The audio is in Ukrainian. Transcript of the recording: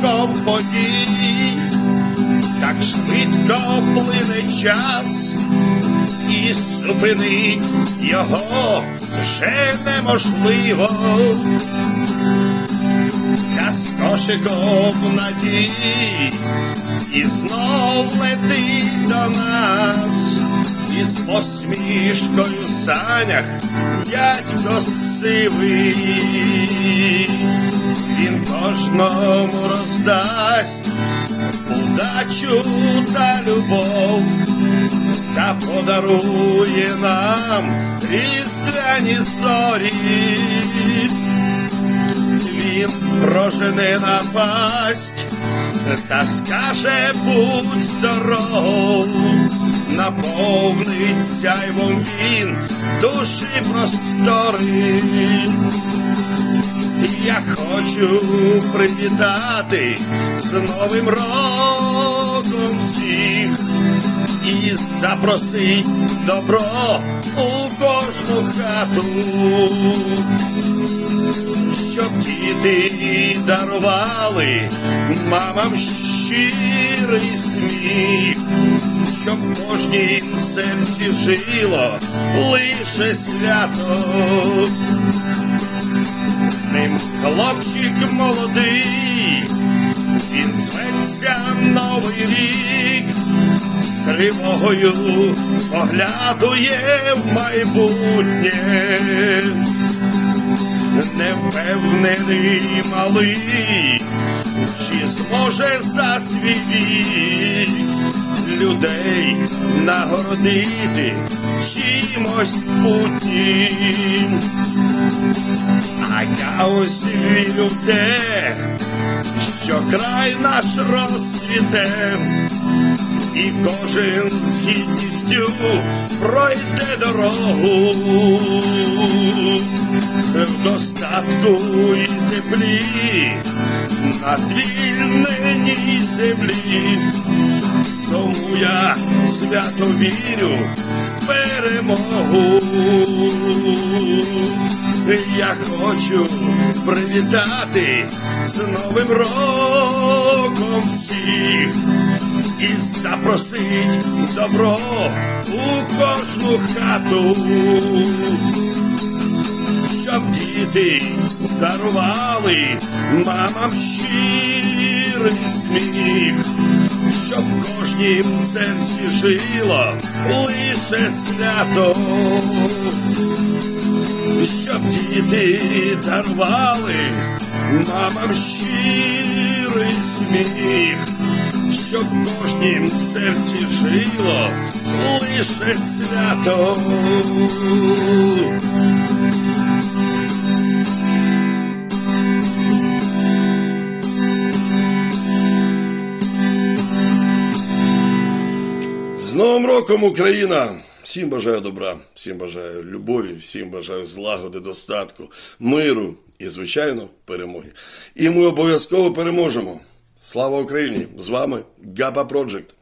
блиском подій, так швидко плине час, і зупинить його вже неможливо. Я з кошиком надій і знов летить до нас, і з посмішкою в санях дядько сивий, кожному роздасть удачу та любов, та подарує нам різдвяні зорі він прожене напасть та скаже будь здоров, наповнить сяйвом він душі простори. Хочу привітати з Новим роком всіх. І запросить добро у кожну хату. Щоб діти дарували мамам щирий сміх, щоб кожній серці жило лише свято. Хлопчик молодий, він зветься Новий рік, з тривогою поглядує в майбутнє. Невпевнений малий, чи зможе за свій вік людей нагородити. Чимось путнім. А я ось вірю в те, що край наш розцвіте, і кожен з гідністю пройде дорогу. В достатку і теплі. На звільненій землі. Тому я свято вірю перемогу. Я хочу привітати з Новим роком всіх і запросить добро у кожну хату щоб діти дарували мамам щирий сміх, щоб в кожнім серці жило лише свято, щоб діти дарували мамам щирий сміх, щоб в кожнім серці жило лише свято. Новим роком Україна! Всім бажаю добра, всім бажаю любові, всім бажаю злагоди, достатку, миру і, звичайно, перемоги. І ми обов'язково переможемо. Слава Україні! З вами Габа Проджект.